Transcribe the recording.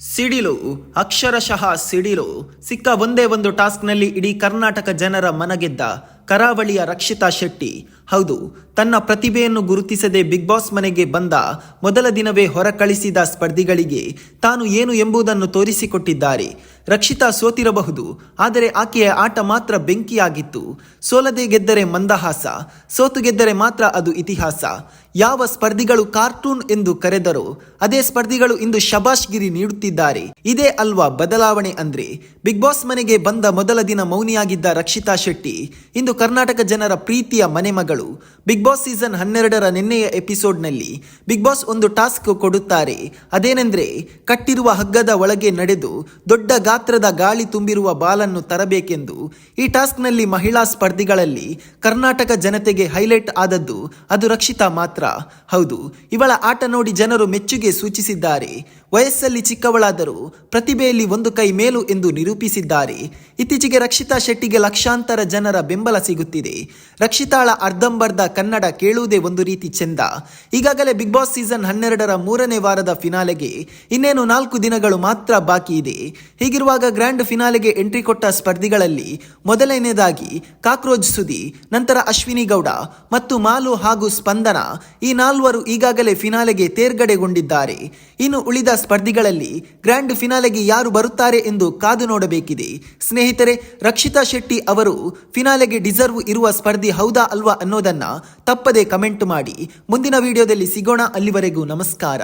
ಸಿಡಿಲು, ಅಕ್ಷರಶಃ ಸಿಡಿಲು. ಸಿಕ್ಕ ಒಂದೇ ಒಂದು ಟಾಸ್ಕ್ನಲ್ಲಿ ಇಡೀ ಕರ್ನಾಟಕ ಜನರ ಮನಗೆದ್ದ ಕರಾವಳಿಯ ರಕ್ಷಿತಾ ಶೆಟ್ಟಿ. ಹೌದು, ತನ್ನ ಪ್ರತಿಭೆಯನ್ನು ಗುರುತಿಸದೆ ಬಿಗ್ ಬಾಸ್ ಮನೆಗೆ ಬಂದ ಮೊದಲ ದಿನವೇ ಹೊರಕಳಿಸಿದ ಸ್ಪರ್ಧಿಗಳಿಗೆ ತಾನು ಏನು ಎಂಬುದನ್ನು ತೋರಿಸಿಕೊಟ್ಟಿದ್ದಾರೆ. ರಕ್ಷಿತಾ ಸೋತಿರಬಹುದು, ಆದರೆ ಆಕೆಯ ಆಟ ಮಾತ್ರ ಬೆಂಕಿಯಾಗಿತ್ತು. ಸೋಲದೆ ಗೆದ್ದರೆ ಮಂದಹಾಸ, ಸೋತು ಗೆದ್ದರೆ ಮಾತ್ರ ಅದು ಇತಿಹಾಸ. ಯಾವ ಸ್ಪರ್ಧಿಗಳು ಕಾರ್ಟೂನ್ ಎಂದು ಕರೆದರೋ ಅದೇ ಸ್ಪರ್ಧಿಗಳು ಇಂದು ಶಬಾಷ್ಗಿರಿ ನೀಡುತ್ತಿದ್ದಾರೆ. ಇದೇ ಅಲ್ವಾ ಬದಲಾವಣೆ ಅಂದ್ರೆ? ಬಿಗ್ ಬಾಸ್ ಮನೆಗೆ ಬಂದ ಮೊದಲ ದಿನ ಮೌನಿಯಾಗಿದ್ದ ರಕ್ಷಿತಾ ಶೆಟ್ಟಿ, ಇಂದು ಕರ್ನಾಟಕ ಜನರ ಪ್ರೀತಿಯ ಮನೆಮಗಳು ಬಿಗ್ ಬಾಸ್ ಸೀಸನ್ ಹನ್ನೆರಡರ ನಿನ್ನೆಯ ಎಪಿಸೋಡ್ನಲ್ಲಿ ಬಿಗ್ ಬಾಸ್ ಒಂದು ಟಾಸ್ಕ್ ಕೊಡುತ್ತಾರೆ. ಅದೇನೆಂದ್ರೆ, ಕಟ್ಟಿರುವ ಹಗ್ಗದ ಒಳಗೆ ನಡೆದು ದೊಡ್ಡ ಗಾತ್ರದ ಗಾಳಿ ತುಂಬಿರುವ ಬಾಲನ್ನು ತರಬೇಕೆಂದು. ಈ ಟಾಸ್ಕ್ನಲ್ಲಿ ಮಹಿಳಾ ಸ್ಪರ್ಧಿಗಳಲ್ಲಿ ಕರ್ನಾಟಕ ಜನತೆಗೆ ಹೈಲೈಟ್ ಆದದ್ದು ಅದು ರಕ್ಷಿತಾ ಮಾತ್ರ. ಹೌದು, ಇವಳ ಆಟ ನೋಡಿ ಜನರು ಮೆಚ್ಚುಗೆ ಸೂಚಿಸಿದ್ದಾರೆ. ವಯಸ್ಸಲ್ಲಿ ಚಿಕ್ಕವಳಾದರೂ ಪ್ರತಿಭೆಯಲ್ಲಿ ಒಂದು ಕೈ ಮೇಲು ಎಂದು ನಿರೂಪಿಸಿದ್ದಾರೆ. ಇತ್ತೀಚೆಗೆ ರಕ್ಷಿತಾ ಶೆಟ್ಟಿಗೆ ಲಕ್ಷಾಂತರ ಜನರ ಬೆಂಬಲ ಸಿಗುತ್ತಿದೆ. ರಕ್ಷಿತಾಳ ಅರ್ಧಂಬರ್ಧ ಕನ್ನಡ ಕೇಳುವುದೇ ಒಂದು ರೀತಿ ಚೆಂದ. ಈಗಾಗಲೇ ಬಿಗ್ ಬಾಸ್ ಸೀಸನ್ ಹನ್ನೆರಡರ ಮೂರನೇ ವಾರದ ಫಿನಾಲೆಗೆ ಇನ್ನೇನು ನಾಲ್ಕು ದಿನಗಳು ಮಾತ್ರ ಬಾಕಿ ಇದೆ. ಹೀಗಿರುವಾಗ ಗ್ರ್ಯಾಂಡ್ ಫಿನಾಲೆಗೆ ಎಂಟ್ರಿ ಕೊಟ್ಟ ಸ್ಪರ್ಧಿಗಳಲ್ಲಿ ಮೊದಲನೆಯದಾಗಿ ಕಾಕ್ರೋಜ್ ಸುದಿ, ನಂತರ ಅಶ್ವಿನಿ ಗೌಡ ಮತ್ತು ಮಾಲು ಹಾಗೂ ಸ್ಪಂದನ ಈ ನಾಲ್ವರು ಈಗಾಗಲೇ ಫಿನಾಲೆಗೆ ತೇರ್ಗಡೆಗೊಂಡಿದ್ದಾರೆ. ಇನ್ನು ಉಳಿದ ಸ್ಪರ್ಧಿಗಳಲ್ಲಿ ಗ್ರ್ಯಾಂಡ್ ಫಿನಾಲೆಗೆ ಯಾರು ಬರುತ್ತಾರೆ ಎಂದು ಕಾದು ನೋಡಬೇಕಿದೆ. ಸ್ನೇಹಿತರೆ, ರಕ್ಷಿತಾ ಶೆಟ್ಟಿ ಅವರು ಫಿನಾಲೆಗೆ ಡಿಸರ್ವ್ ಇರುವ ಸ್ಪರ್ಧಿ ಹೌದಾ ಅಲ್ವಾ ಅನ್ನೋದನ್ನ ತಪ್ಪದೆ ಕಮೆಂಟ್ ಮಾಡಿ. ಮುಂದಿನ ವಿಡಿಯೋದಲ್ಲಿ ಸಿಗೋಣ. ಅಲ್ಲಿವರೆಗೂ ನಮಸ್ಕಾರ.